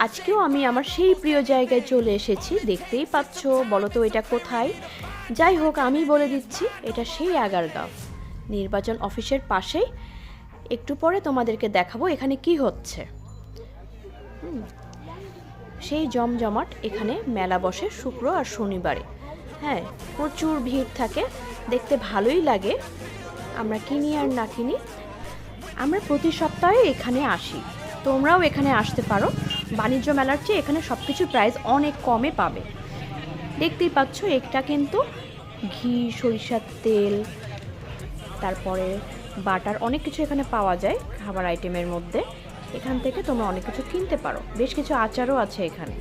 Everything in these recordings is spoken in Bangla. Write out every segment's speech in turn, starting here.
আজকেও আমি আমার সেই প্রিয় জায়গায় চলে এসেছি, দেখতেই পাচ্ছ, বলো তো এটা কোথায়? যাই হোক, আমি বলে দিচ্ছি, এটা সেই আগারগাঁও নির্বাচন অফিসের পাশেই। একটু পরে তোমাদেরকে দেখাবো এখানে কি হচ্ছে। সেই জমজমাট এখানে মেলা বসে শুক্র আর শনিবারে। হ্যাঁ প্রচুর ভিড় থাকে, দেখতে ভালোই লাগে। আমরা কিনি আর না কিনি, আমরা প্রতি সপ্তাহে এখানে আসি। তোমরাও এখানে আসতে পারো। বাণিজ্য মেলার চেয়ে এখানে সব কিছু প্রাইস অনেক কমে পাবে। দেখতেই পাচ্ছ, একটা কিন্তু ঘি, সরিষার তেল, তারপরে বাটার অনেক কিছু এখানে পাওয়া যায় খাবার আইটেমের মধ্যে। এখান থেকে তোমরা অনেক কিছু কিনতে পারো। বেশ কিছু আচারও আছে এখানে।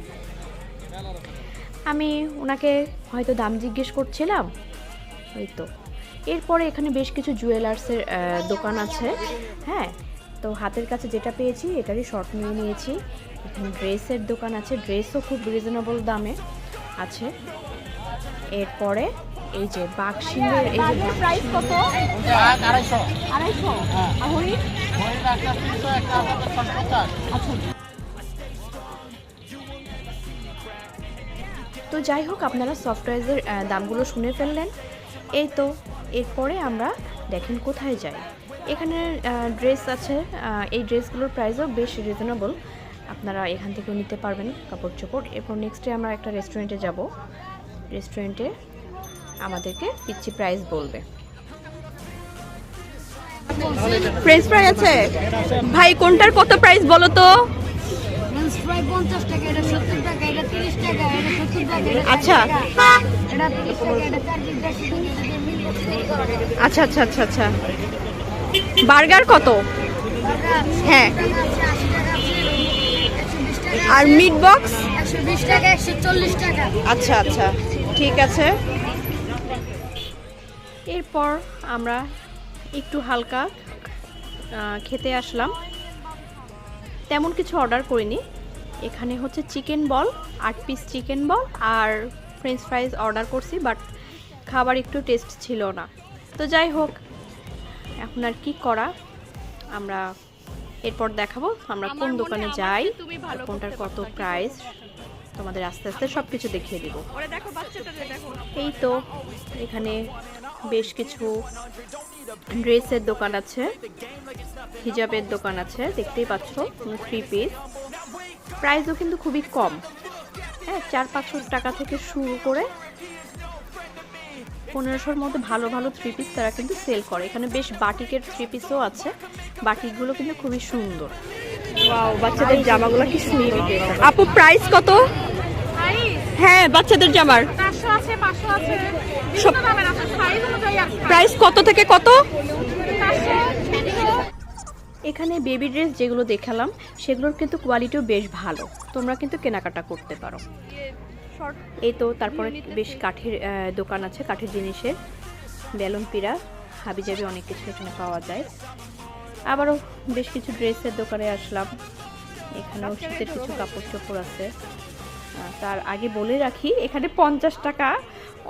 আমি ওনাকে হয়তো দাম জিজ্ঞেস করছিলাম, ওই তো। এরপরে এখানে বেশ কিছু জুয়েলার্সের দোকান আছে। হ্যাঁ তো হাতের কাছে যেটা পেয়েছি, এটারই শর্ট নিয়ে নিয়েছি। এখানে ড্রেসের দোকান আছে। ড্রেসও খুব রিজনেবল দামে আছে। এরপরে এই যে বাক্সিংয়ের এই যে প্রাইস কত? আড়াইশো। আড়াইশো? আর হরিণ ছশো পঞ্চাশ। তো যাই হোক আপনারা সফটওয়্যারের দামগুলো শুনে ফেললেন। এই তো এরপরে আমরা দেখেন কোথায় যাই। এখানে ড্রেস আছে। এই ড্রেসগুলোর প্রাইসও বেশ রিজনেবল আপনারা এখান থেকেও নিতে পারবেন কাপড় চোপড় এরপর নেক্সটে আমরা একটা রেস্টুরেন্টে যাব। রেস্টুরেন্টে আমাদেরকে পিচ্ছি প্রাইস বলবে। ফ্রেঞ্চ ফ্রাই আছে? ভাই কোনটার কত প্রাইস বলো তো? আচ্ছা। 60 টাকা, এটা তিরিশ টাকা এটা চার পিস দেড়শো টাকা এটা দিয়ে মিলিয়ে তৈরি করা হবে। আচ্ছা আচ্ছা আচ্ছা আচ্ছা। বার্গার কত? হ্যাঁ টাকা আছে, আশি টাকা আছে, একশো বিশ টাকা আর মিট বক্স টাকা টাকা। আচ্ছা আচ্ছা। ঠিক আছে। এরপর আমরা একটু হালকা খেতে আসলাম। তেমন কিছু অর্ডার করিনি। এখানে হচ্ছে চিকেন বল আট পিস চিকেন বল আর ফ্রেঞ্চ ফ্রাইজ অর্ডার করছি বাট খাবার একটু টেস্ট ছিল না। তো যাই হোক এখন আর কি করা? আমরা এরপর দেখাবো আমরা কোন দোকানে যাই কোনটার কত প্রাইস তোমাদের আস্তে আস্তে সব কিছু দেখিয়ে দিব। এই তো এখানে বেশ কিছু ড্রেসের দোকান আছে হিজাবের দোকান আছে দেখতেই পাচ্ছ থ্রি পিস প্রাইসও কিন্তু খুবই কম। হ্যাঁ চার পাঁচশো টাকা থেকে শুরু করে পনেরোশোর মধ্যে ভালো ভালো থ্রি পিস তারা কিন্তু সেল করে। এখানে বেশ বাটিকের থ্রি পিসও আছে। বাটিকগুলো কিন্তু খুবই সুন্দর। ওয়াও বাচ্চাদের জামাগুলো কি সুন্দর। আপু প্রাইস কত? হ্যাঁ বাচ্চাদের জামার। প্রাইস কত থেকে কত? এখানে বেবি ড্রেস যেগুলো দেখালাম সেগুলোর কিন্তু কোয়ালিটিও বেশ ভালো। তোমরা কিন্তু কেনাকাটা করতে পারো। এই তো তারপরে বেশ কাঠের দোকান আছে কাঠের জিনিসের বেলুন পিড়া হাবিজাবি অনেক কিছু এখানে পাওয়া যায়। আবারও বেশ কিছু ড্রেসের দোকানে আসলাম। এখানেও শীতের কিছু কাপড় চোপড় আছে। তার আগে বলে রাখি এখানে পঞ্চাশ টাকা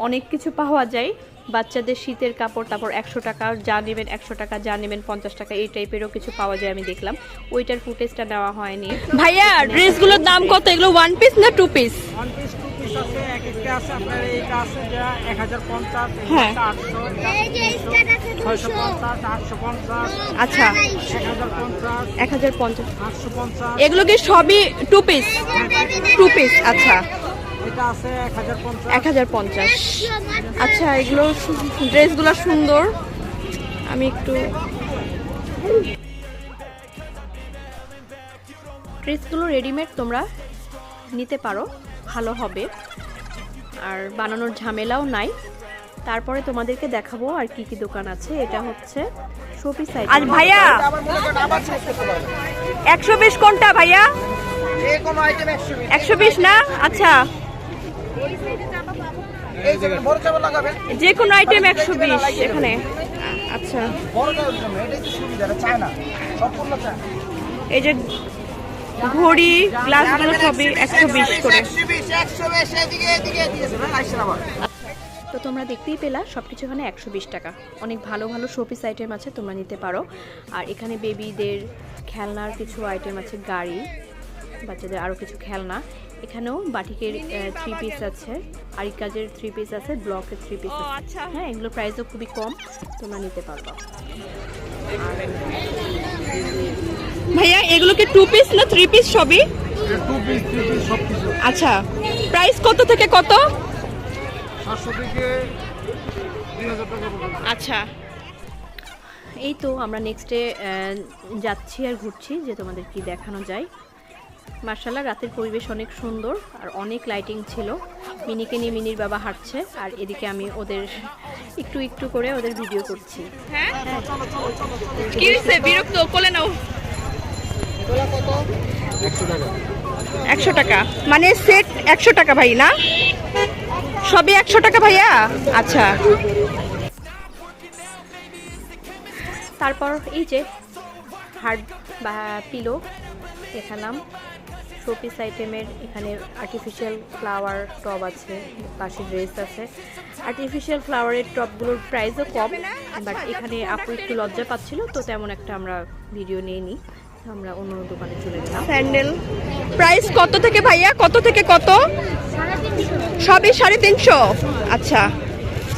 অনেক কিছু পাওয়া যায়। বাচ্চাদের শীতের কাপড় তারপর একশো টাকা যা নেবেন একশো টাকা যা নেবেন পঞ্চাশ টাকা এই টাইপেরও কিছু পাওয়া যায় আমি দেখলাম। ওইটার ফুটেজটা নেওয়া হয়নি। ভাইয়া ড্রেসগুলোর দাম কত? এগুলো ওয়ান পিস না two piece one piece two piece আছে এক একটা আছে আপনার এইটা আছে যা এক হাজার পঞ্চাশ হ্যাঁ। আটশো ছয়শো পঞ্চাশ আটশো পঞ্চাশ আচ্ছা। এক হাজার পঞ্চাশ এক হাজার পঞ্চাশ। আটশো পঞ্চাশ। এগুলো কি সবই টু পিস টু পিস আচ্ছা। এক হাজার পঞ্চাশ। এক হাজার পঞ্চাশ। আচ্ছা এগুলো ড্রেসগুলো সুন্দর। আমি একটু ড্রেসগুলো রেডিমেড তোমরা নিতে পারো ভালো হবে। আর বানানোর ঝামেলাও নাই। তারপরে তোমাদেরকে দেখাবো আর কি কি দোকান আছে। এটা হচ্ছে শোপিস আর ভাইয়া একশো বিশ কোনটা ভাইয়া? একশো বিশ না? আচ্ছা। যে কোনো আইটেম একশো বিশ এখানে। আচ্ছা। এই যে ঘড়ি গ্লাসগুলো সবই একশো বিশ করে। তো তোমরা দেখতেই পেলা সব কিছু এখানে একশো বিশ টাকা। অনেক ভালো ভালো শোপিস আইটেম আছে তোমরা নিতে পারো। আর এখানে বেবিদের খেলনার কিছু আইটেম আছে গাড়ি বাচ্চাদের আরও কিছু খেলনা। এখানেও বাটিকের থ্রি পিস আছে। আর কাজের থ্রি পিস আছে ব্লকের থ্রি পিস আছে। হ্যাঁ এগুলো প্রাইসও খুবই কম তোমরা নিতে পারবা। ভাইয়া এগুলো কি টু পিস না থ্রি পিস সবই? টু পিস থ্রি পিস সব কিছু। আচ্ছা প্রাইস কত থেকে কত? থেকে টাকা আচ্ছা। এই তো আমরা নেক্সটে যাচ্ছি আর ঘুরছি যে তোমাদের কি দেখানো যায়। মার্শাল্লাহ রাতের পরিবেশ অনেক সুন্দর আর অনেক লাইটিং ছিল। মিনিকে নিয়ে মিনির বাবা হাঁটছে আর এদিকে আমি ওদের একটু একটু করে ওদের ভিডিও করছি। হ্যাঁ? বিরক্ত কোলে নাও। একশো টাকা। মানে সেট একশো টাকা ভাই না? সবই একশো টাকা ভাইয়া? আচ্ছা। তারপর এই যে হার্ড বা পিলো দেখালাম শোপিস আইটেমের এখানে আর্টিফিশিয়াল ফ্লাওয়ার টব আছে, পাশে ড্রেস আছে। আর্টিফিশিয়াল ফ্লাওয়ারের টবগুলোর প্রাইসও কম বাট এখানে আপু একটু লজ্জা পাচ্ছিল, তো তেমন একটা আমরা ভিডিও নিয়ে নিই আমরা অন্য দোকানে চলে গেলাম। স্যান্ডেল প্রাইস কত থেকে ভাইয়া? কত থেকে কত? সবই সাড়ে তিনশো। আচ্ছা।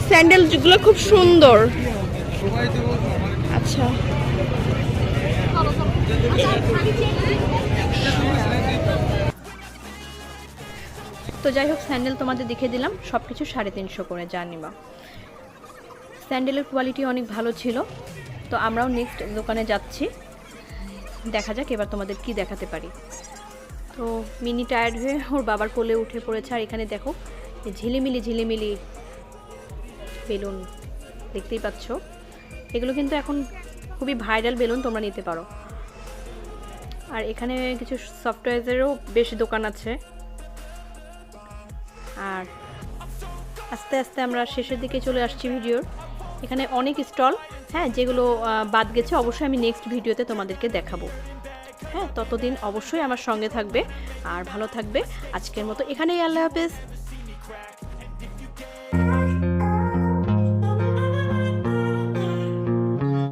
স্যান্ডেলগুলো খুব সুন্দর। আচ্ছা। তো যাই হোক, স্যান্ডেল তোমাদের দেখে দিলাম। সব কিছু সাড়ে তিনশো করে, যা নিবা। স্যান্ডেলের কোয়ালিটি অনেক ভালো ছিল। তো আমরাও নেক্সট দোকানে যাচ্ছি। দেখা যাক এবার তোমাদের কি দেখাতে পারি। তো মিনি টায়ার্ড হয়ে ওর বাবার কোলে উঠে পড়েছে। আর এখানে দেখো ঝিলিমিলি ঝিলিমিলি বেলুন দেখতেই পাচ্ছ। এগুলো কিন্তু এখন খুবই ভাইরাল বেলুন, তোমরা নিতে পারো। আর এখানে কিছু সফটওয়্যারেরও বেশ দোকান আছে। আর আস্তে আস্তে আমরা শেষের দিকে চলে আসছি ভিডিওর। এখানে অনেক স্টল হ্যাঁ যেগুলো বাদ গেছে, অবশ্যই আমি নেক্সট ভিডিওতে তোমাদেরকে দেখাবো। হ্যাঁ ততদিন অবশ্যই আমার সঙ্গে থাকবে আর ভালো থাকবে। আজকের মতো এখানেই আল্লাহ হাফেজ।